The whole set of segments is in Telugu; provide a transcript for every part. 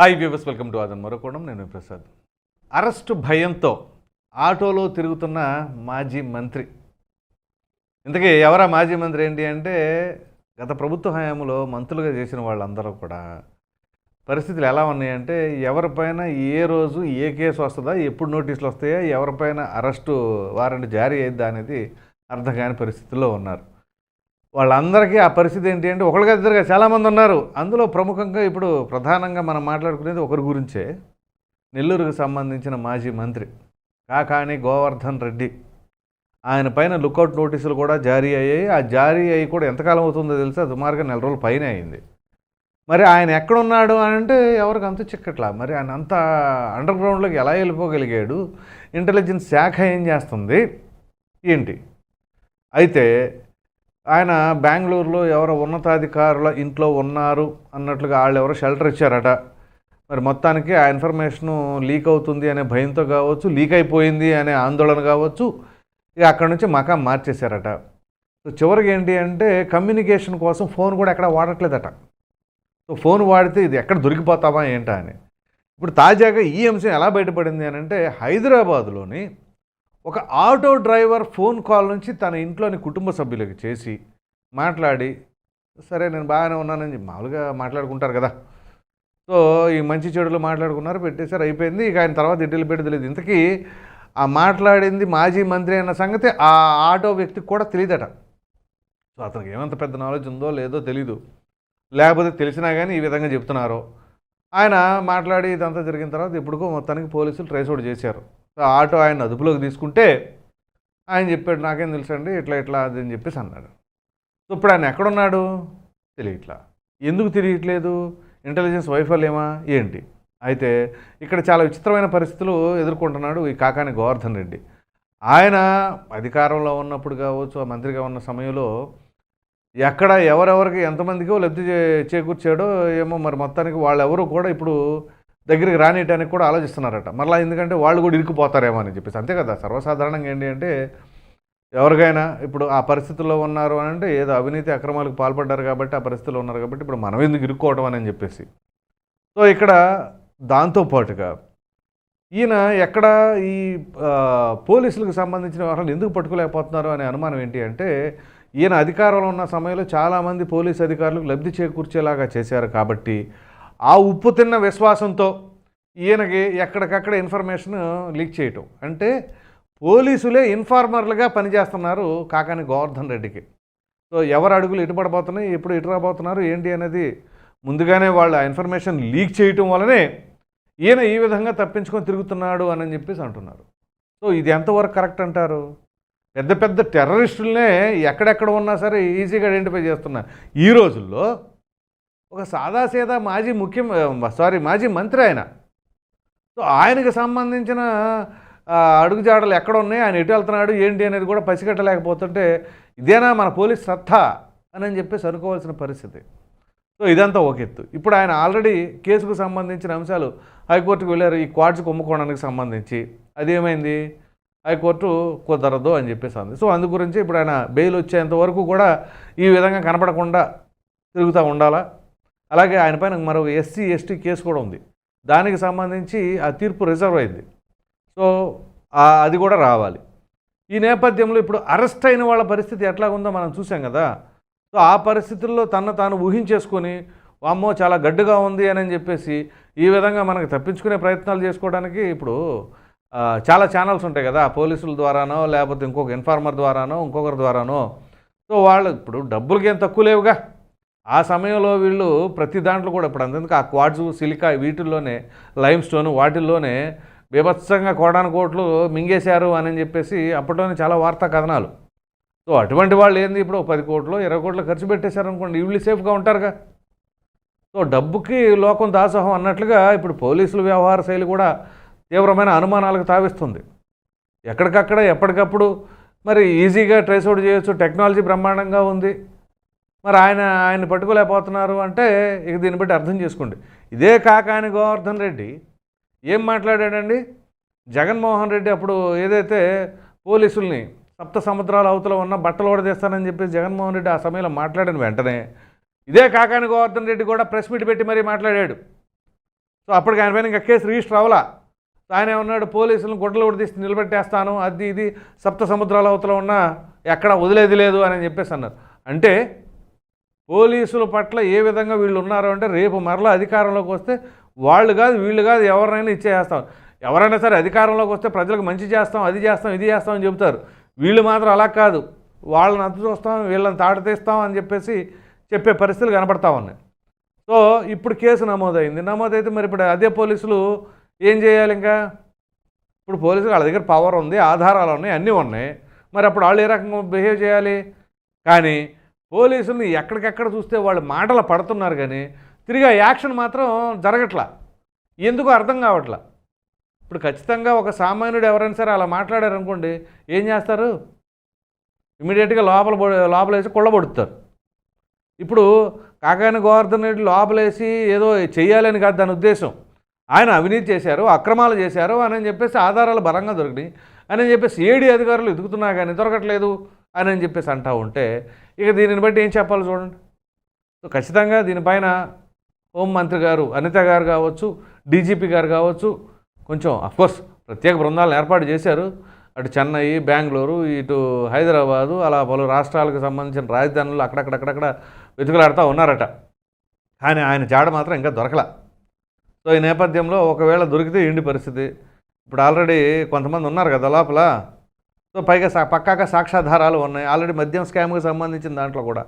హాయ్ వ్యూవర్స్ వెల్కమ్ టు అదన్ మరొకోవడం నేను ప్రసాద్. అరెస్టు భయంతో ఆటోలో తిరుగుతున్న మాజీ మంత్రి. ఇంతకీ ఎవరా మాజీ మంత్రి ఏంటి అంటే గత ప్రభుత్వ హయాంలో మంత్రులుగా చేసిన వాళ్ళందరూ కూడా పరిస్థితులు ఎలా ఉన్నాయంటే ఎవరిపైన ఏ రోజు ఏ కేసు వస్తుందా ఎప్పుడు నోటీసులు వస్తాయా ఎవరిపైన అరెస్టు వారెంట్ జారీ అయ్యిద్దా అనేది అర్థం కాని పరిస్థితుల్లో ఉన్నారు. వాళ్ళందరికీ ఆ పరిస్థితి ఏంటి అంటే ఒకరికి ఇద్దరుగా చాలామంది ఉన్నారు. అందులో ప్రముఖంగా ఇప్పుడు ప్రధానంగా మనం మాట్లాడుకునేది ఒకరి గురించే. నెల్లూరుకు సంబంధించిన మాజీ మంత్రి కాకాణి గోవర్ధన్ రెడ్డి. ఆయన పైన లుకౌట్ నోటీసులు కూడా జారీ అయ్యాయి. ఆ జారీ అయ్యి కూడా ఎంతకాలం అవుతుందో తెలిసి? సుమారుగా నెల రోజుల పైన అయింది. మరి ఆయన ఎక్కడున్నాడు అని అంటే ఎవరికి అంత చిక్కట్లా? మరి ఆయన అంత అండర్ గ్రౌండ్లోకి ఎలా వెళ్ళిపోగలిగాడు? ఇంటెలిజెన్స్ శాఖ ఏం చేస్తుంది? ఏంటి? అయితే ఆయన బెంగళూరులో ఎవరో ఉన్నతాధికారుల ఇంట్లో ఉన్నారు అన్నట్లుగా వాళ్ళు ఎవరో షెల్టర్ ఇచ్చారట. మరి మొత్తానికి ఆ ఇన్ఫర్మేషను లీక్ అవుతుంది అనే భయంతో కావచ్చు లీక్ అయిపోయింది అనే ఆందోళన కావచ్చు ఇక అక్కడి నుంచి మకాం మార్చేశారట. సో చివరికి ఏంటి అంటే కమ్యూనికేషన్ కోసం ఫోన్ కూడా ఎక్కడ వాడట్లేదట. సో ఫోన్ వాడితే ఇది ఎక్కడ దొరికిపోతామా ఏంటా అని. ఇప్పుడు తాజాగా ఈ అంశం ఎలా బయటపడింది అని అంటే హైదరాబాదులోని ఒక ఆటో డ్రైవర్ ఫోన్ కాల్ నుంచి తన ఇంట్లోని కుటుంబ సభ్యులకి చేసి మాట్లాడి సరే నేను బాగానే ఉన్నానని మామూలుగా మాట్లాడుకుంటారు కదా. సో ఈ మంచి చెడులు మాట్లాడుకున్నారు పెట్టేశారు అయిపోయింది. ఇక ఆయన తర్వాత ఇడ్డీలు పెట్టి తెలియదు. ఇంతకీ ఆ మాట్లాడింది మాజీ మంత్రి అన్న సంగతి ఆ ఆటో వ్యక్తికి కూడా తెలియదట. సో అతనికి ఏమంత పెద్ద నాలెడ్జ్ ఉందో లేదో తెలీదు. లేకపోతే తెలిసినా కానీ ఈ విధంగా చెప్తున్నారు. ఆయన మాట్లాడి ఇదంతా జరిగిన తర్వాత ఇప్పుడుకో మొత్తానికి పోలీసులు ట్రేస్ అవుట్ చేశారు. సో ఆటో ఆయన అదుపులోకి తీసుకుంటే ఆయన చెప్పాడు నాకేం తెలుసండి ఇట్లా ఇట్లా అది అని చెప్పేసి అన్నాడు. సో ఇప్పుడు ఆయన ఎక్కడున్నాడు? తెలియట్లా. ఎందుకు తెలియట్లేదు? ఇంటెలిజెన్స్ వైఫల్యమా? ఏంటి? అయితే ఇక్కడ చాలా విచిత్రమైన పరిస్థితులు ఎదుర్కొంటున్నాడు ఈ కాకాని గోవర్ధన్ రెడ్డి. ఆయన అధికారంలో ఉన్నప్పుడు కావచ్చు ఆ మంత్రిగా ఉన్న సమయంలో ఎక్కడ ఎవరెవరికి ఎంతమందికో లబ్ధి చేకూర్చాడో ఏమో మరి మొత్తానికి వాళ్ళెవరూ కూడా ఇప్పుడు దగ్గరికి రానియటానికి కూడా ఆలోచిస్తున్నారట. మరలా ఎందుకంటే వాళ్ళు కూడా ఇరుక్కుపోతారేమో అని చెప్పేసి. అంతే కదా సర్వసాధారణంగా ఏంటి అంటే ఎవరికైనా ఇప్పుడు ఆ పరిస్థితుల్లో ఉన్నారు అని అంటే ఏదో అవినీతి అక్రమాలకు పాల్పడ్డారు కాబట్టి ఆ పరిస్థితుల్లో ఉన్నారు కాబట్టి ఇప్పుడు మనం ఎందుకు ఇరుక్కోవటం అని చెప్పేసి. సో ఇక్కడ దాంతోపాటుగా ఈయన ఎక్కడ ఈ పోలీసులకు సంబంధించిన వ్యవహారాలు ఎందుకు పట్టుకోలేకపోతున్నారు అనే అనుమానం ఏంటి అంటే ఈయన అధికారంలో ఉన్న సమయంలో చాలామంది పోలీస్ అధికారులకు లబ్ధి చేకూర్చేలాగా చేశారు కాబట్టి ఆ ఉప్పు తిన్న విశ్వాసంతో ఈయనకి ఎక్కడికక్కడ ఇన్ఫర్మేషన్ లీక్ చేయటం. అంటే పోలీసులే ఇన్ఫార్మర్లుగా పనిచేస్తున్నారు కాకాని గోవర్ధన్ రెడ్డికి. సో ఎవరు అడుగులు ఇటు పడబోతున్నాయి ఎప్పుడు ఇటు రాబోతున్నారు ఏంటి అనేది ముందుగానే వాళ్ళు ఆ ఇన్ఫర్మేషన్ లీక్ చేయటం వలనే ఈయన ఈ విధంగా తప్పించుకొని తిరుగుతున్నాడు అని చెప్పేసి అంటున్నారు. సో ఇది ఎంతవరకు కరెక్ట్ అంటారు? పెద్ద పెద్ద టెర్రరిస్టులనే ఎక్కడెక్కడ ఉన్నా సరే ఈజీగా ఐడెంటిఫై చేస్తున్నారు. ఈ రోజుల్లో ఒక సాదాసీదా మాజీ ముఖ్యం సారీ మాజీ మంత్రి ఆయన. సో ఆయనకి సంబంధించిన అడుగుజాడలు ఎక్కడ ఉన్నాయి ఆయన ఎటు వెళ్తున్నాడు ఏంటి అనేది కూడా పసిగట్టలేకపోతుంటే ఇదేనా మన పోలీస్ సత్తా అని అని చెప్పేసి అనుకోవాల్సిన పరిస్థితి. సో ఇదంతా ఒక ఎత్తు. ఇప్పుడు ఆయన ఆల్రెడీ కేసుకు సంబంధించిన అంశాలు హైకోర్టుకు వెళ్ళారు ఈ క్వాడ్స్ కుంభకోణానికి సంబంధించి. అదేమైంది? హైకోర్టు కుదరదు అని చెప్పేసి అంది. సో అందు గురించి ఇప్పుడు ఆయన బెయిల్ వచ్చేంత వరకు కూడా ఈ విధంగా కనపడకుండా తిరుగుతూ ఉండాలా? అలాగే ఆయన పైన మరో ఎస్సీ ఎస్టీ కేసు కూడా ఉంది. దానికి సంబంధించి ఆ తీర్పు రిజర్వ్ అయింది. సో అది కూడా రావాలి. ఈ నేపథ్యంలో ఇప్పుడు అరెస్ట్ అయిన వాళ్ళ పరిస్థితి ఎట్లా ఉందో మనం చూసాం కదా. సో ఆ పరిస్థితుల్లో తన తాను ఊహించేసుకొని అమ్మో చాలా గడ్డుగా ఉంది అని చెప్పేసి ఈ విధంగా మనకు తప్పించుకునే ప్రయత్నాలు చేసుకోవడానికి ఇప్పుడు చాలా ఛానల్స్ ఉంటాయి కదా. పోలీసుల ద్వారానో లేకపోతే ఇంకొక ఇన్ఫార్మర్ ద్వారానో ఇంకొకరి ద్వారానో. సో వాళ్ళు ఇప్పుడు డబ్బులకి ఏం తక్కువ లేవుగా. ఆ సమయంలో వీళ్ళు ప్రతి దాంట్లో కూడా ఇప్పుడు అంతెందుకు ఆ క్వాడ్స్ సిలికా వీటిల్లోనే లైమ్ స్టోన్ వాటిల్లోనే బీభత్సంగా కోడాను కోట్లు మింగేశారు అని చెప్పేసి అప్పట్లోనే చాలా వార్తా కథనాలు. సో అటువంటి వాళ్ళు ఏంది ఇప్పుడు? పది కోట్లు ఇరవై కోట్లు ఖర్చు పెట్టేశారు అనుకోండి వీళ్ళు సేఫ్గా ఉంటారుగా. సో డబ్బుకి లోకం దాసోహం అన్నట్లుగా ఇప్పుడు పోలీసుల వ్యవహార శైలి కూడా తీవ్రమైన అనుమానాలకు తావిస్తుంది. ఎక్కడికక్కడ ఎప్పటికప్పుడు మరి ఈజీగా ట్రేస్అవుట్ చేయొచ్చు టెక్నాలజీ బ్రహ్మాండంగా ఉంది. మరి ఆయన ఆయన పట్టుకోలేకపోతున్నారు అంటే ఇక దీన్ని బట్టి అర్థం చేసుకోండి. ఇదే కాకాని గోవర్ధన్ రెడ్డి ఏం మాట్లాడాడండి? జగన్మోహన్ రెడ్డి అప్పుడు ఏదైతే పోలీసుల్ని సప్త సముద్రాల అవతల ఉన్న బట్టలు ఓడదీస్తానని చెప్పి జగన్మోహన్ రెడ్డి ఆ సమయంలో మాట్లాడిన వెంటనే ఇదే కాకాని గోవర్ధన్ రెడ్డి కూడా ప్రెస్ మీట్ పెట్టి మరీ మాట్లాడాడు. సో అప్పటికి ఆయన పైన ఇంకా కేసు రిజిస్టర్ అవ్వాలా. ఆయన ఏమన్నాడు? పోలీసులను గుడ్డలు ఉడితీసి నిలబెట్టేస్తాను అది ఇది సప్త సముద్రాల అవతల ఉన్న ఎక్కడ వదిలేది లేదు అని చెప్పేసి అన్నారు. అంటే పోలీసుల పట్ల ఏ విధంగా వీళ్ళు ఉన్నారు అంటే రేపు మరలా అధికారంలోకి వస్తే వాళ్ళు కాదు వీళ్ళు కాదు ఎవరినైనా ఇచ్చేస్తాం ఎవరైనా సరే అధికారంలోకి వస్తే ప్రజలకు మంచి చేస్తాం అది చేస్తాం ఇది చేస్తాం అని చెబుతారు. వీళ్ళు మాత్రం అలా కాదు. వాళ్ళని అద్దు చూస్తాం వీళ్ళని తాడు తీస్తాం అని చెప్పేసి చెప్పే పరిస్థితులు కనపడతా ఉన్నాయి. సో ఇప్పుడు కేసు నమోదైంది. నమోదైతే మరి ఇప్పుడు అదే పోలీసులు ఏం చేయాలి ఇంకా? ఇప్పుడు పోలీసులు వాళ్ళ దగ్గర పవర్ ఉంది ఆధారాలు ఉన్నాయి అన్నీ ఉన్నాయి. మరి అప్పుడు వాళ్ళు ఏ రకంగా బిహేవ్ చేయాలి? కానీ పోలీసుల్ని ఎక్కడికెక్కడ చూస్తే వాళ్ళు మాటలు పడుతున్నారు కానీ తిరిగి ఆ యాక్షన్ మాత్రం జరగట్లా. ఎందుకు అర్థం కావట్లా. ఇప్పుడు ఖచ్చితంగా ఒక సామాన్యుడు ఎవరైనా సరే అలా మాట్లాడారు అనుకోండి ఏం చేస్తారు? ఇమీడియట్గా లోపల లోపలేసి కుళ్ళబొడుతారు ఇప్పుడు కాకాని గోవర్ధన్ రెడ్డి లోపలేసి ఏదో చేయాలని కాదు దాని ఉద్దేశం. ఆయన అవినీతి చేశారు అక్రమాలు చేశారు అని చెప్పేసి ఆధారాలు బలంగా దొరికినాయి. అని చెప్పేసి ఏడి అధికారులు ఎదుగుతున్నా కానీ దొరకట్లేదు. అని చెప్పేసి అంటూ ఉంటే ఇక దీనిని బట్టి ఏం చెప్పాలి చూడండి. సో ఖచ్చితంగా దీనిపైన హోంమంత్రి గారు అనిత గారు కావచ్చు డీజీపీ గారు కావచ్చు కొంచెం అఫ్కోర్స్ ప్రత్యేక బృందాలను ఏర్పాటు చేశారు. అటు చెన్నై బెంగళూరు ఇటు హైదరాబాదు అలా పలు రాష్ట్రాలకు సంబంధించిన రాజధానులు అక్కడక్కడక్కడక్కడ వెతుకులాడుతూ ఉన్నారట. కానీ ఆయన జాడ మాత్రం ఇంకా దొరకల. సో ఈ నేపథ్యంలో ఒకవేళ దొరికితే ఇండి పరిస్థితి? ఇప్పుడు ఆల్రెడీ కొంతమంది ఉన్నారు కదా లోపల. సో పైగా సా పక్కాగా సాక్ష్యాధారాలు ఉన్నాయి. ఆల్రెడీ మద్యం స్కామ్కి సంబంధించిన దాంట్లో కూడా.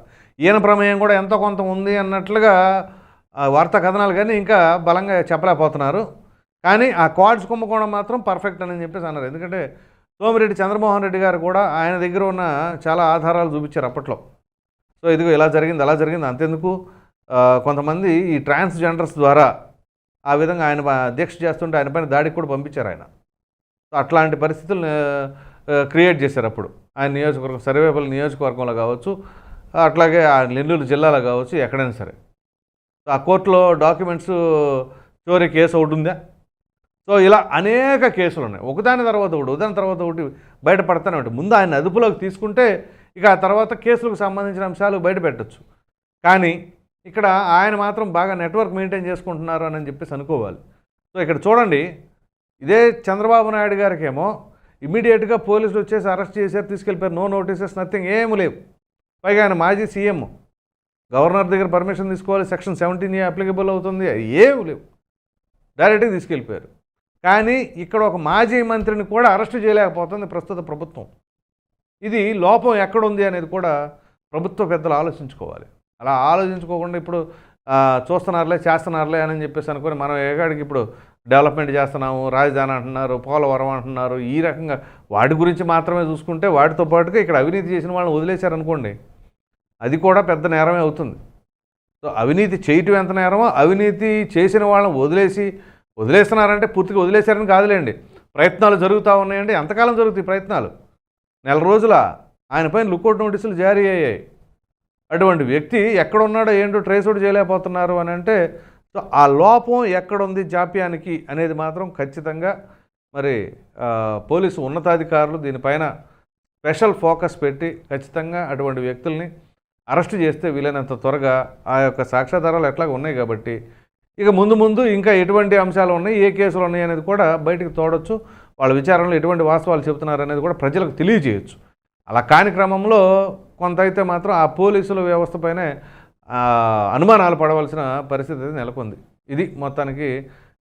ఈయన ప్రమేయం కూడా ఎంతో కొంత ఉంది అన్నట్లుగా వార్తా కథనాలు కానీ ఇంకా బలంగా చెప్పలేకపోతున్నారు. కానీ ఆ క్వాడ్స్ కుంభకోణం మాత్రం పర్ఫెక్ట్ అని చెప్పేసి అన్నారు. ఎందుకంటే సోమిరెడ్డి చంద్రమోహన్ రెడ్డి గారు కూడా ఆయన దగ్గర ఉన్న చాలా ఆధారాలు చూపించారు అప్పట్లో. సో ఇదిగో ఇలా జరిగింది అలా జరిగింది అంతెందుకు? కొంతమంది ఈ ట్రాన్స్జెండర్స్ ద్వారా ఆ విధంగా ఆయన దీక్ష చేస్తుంటే ఆయన పైన దాడికి కూడా పంపించారు ఆయన. సో అట్లాంటి పరిస్థితులు క్రియేట్ చేశారు అప్పుడు. ఆయన నియోజకవర్గం సర్వేపల్లి నియోజకవర్గంలో కావచ్చు అట్లాగే ఆ నెల్లూరు జిల్లాలో కావచ్చు ఎక్కడైనా సరే. ఆ కోర్టులో డాక్యుమెంట్స్ చోరీ కేసు ఒకటి ఉందా? సో ఇలా అనేక కేసులు ఉన్నాయి. ఒకదాని తర్వాత ఒకటి ఒకదాని తర్వాత ఒకటి బయటపడతానే ఉంటాయి. ముందు ఆయన అదుపులోకి తీసుకుంటే ఇక ఆ తర్వాత కేసులకు సంబంధించిన అంశాలు బయటపెట్టచ్చు కానీ ఇక్కడ ఆయన మాత్రం బాగా నెట్వర్క్ మెయింటైన్ చేసుకుంటున్నారు అని చెప్పేసి అనుకోవాలి. సో ఇక్కడ చూడండి ఇదే చంద్రబాబు నాయుడు గారికి ఏమో ఇమీడియట్గా పోలీసులు వచ్చేసి అరెస్ట్ చేశారు తీసుకెళ్ళిపోయారు. నో నోటీసెస్ నథింగ్ ఏమి లేవు. పైగా ఆయన మాజీ సీఎం. గవర్నర్ దగ్గర పర్మిషన్ తీసుకోవాలి సెక్షన్ సెవెంటీన్ ఏ అప్లికబుల్ అవుతుంది ఏమి లేవు. డైరెక్ట్గా తీసుకెళ్ళిపోయారు. కానీ ఇక్కడ ఒక మాజీ మంత్రిని కూడా అరెస్ట్ చేయలేకపోతుంది ప్రస్తుత ప్రభుత్వం. ఇది లోపం ఎక్కడుంది అనేది కూడా ప్రభుత్వ పెద్దలు ఆలోచించుకోవాలి. అలా ఆలోచించుకోకుండా ఇప్పుడు చూస్తున్నారులే చేస్తున్నారులే అని చెప్పేసి అనుకుని మనం ఏగాడికి ఇప్పుడు డెవలప్మెంట్ చేస్తున్నాము రాజధాని అంటున్నారు పోలవరం అంటున్నారు ఈ రకంగా వాటి గురించి మాత్రమే చూసుకుంటే వాటితో పాటుగా ఇక్కడ అవినీతి చేసిన వాళ్ళని వదిలేశారనుకోండి అది కూడా పెద్ద నేరమే అవుతుంది. సో అవినీతి చేయటం ఎంత నేరమో అవినీతి చేసిన వాళ్ళని వదిలేసి వదిలేస్తున్నారంటే పూర్తిగా వదిలేశారని కాదులేండి. ప్రయత్నాలు జరుగుతూ ఉన్నాయండి. ఎంతకాలం జరుగుతాయి ప్రయత్నాలు? నెల రోజుల ఆయన పైన లుకౌట్ నోటీసులు జారీ అయ్యాయి. అటువంటి వ్యక్తి ఎక్కడున్నాడో ఏంటో ట్రేస్ అవుట్ చేయలేకపోతున్నారు అని అంటే సో ఆ లోపం ఎక్కడుంది జాప్యానికి అనేది మాత్రం ఖచ్చితంగా మరి పోలీసు ఉన్నతాధికారులు దీనిపైన స్పెషల్ ఫోకస్ పెట్టి ఖచ్చితంగా అటువంటి వ్యక్తుల్ని అరెస్ట్ చేస్తే వీలైనంత త్వరగా ఆ యొక్క సాక్ష్యాధారాలు ఎట్లాగా ఉన్నాయి కాబట్టి ఇక ముందు ముందు ఇంకా ఎటువంటి అంశాలు ఉన్నాయి ఏ కేసులు ఉన్నాయి అనేది కూడా బయటకు తోడొచ్చు. వాళ్ళ విచారణలో ఎటువంటి వాస్తవాలు చెబుతున్నారు అనేది కూడా ప్రజలకు తెలియజేయచ్చు. అలా కాని క్రమంలో కొంత అయితే మాత్రం ఆ పోలీసుల వ్యవస్థపైనే అనుమానాలు పడవలసిన పరిస్థితి అయితే నెలకొంది. ఇది మొత్తానికి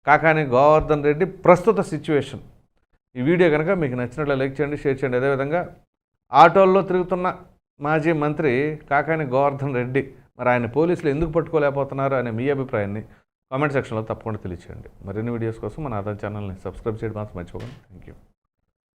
కాకాని గోవర్ధన్ రెడ్డి ప్రస్తుత సిచ్యువేషన్. ఈ వీడియో కనుక మీకు నచ్చినట్లు లైక్ చేయండి షేర్ చేయండి. అదేవిధంగా ఆటోల్లో తిరుగుతున్న మాజీ మంత్రి కాకాని గోవర్ధన్ రెడ్డి మరి ఆయన పోలీసులు ఎందుకు పట్టుకోలేకపోతున్నారు అనే మీ అభిప్రాయాన్ని కామెంట్ సెక్షన్లో తప్పకుండా తెలియచేయండి. మరిన్ని వీడియోస్ కోసం మన ఆధార్ ఛానల్ని సబ్స్క్రైబ్ చేయడం మాత్రం మర్చిపోకండి. Thank you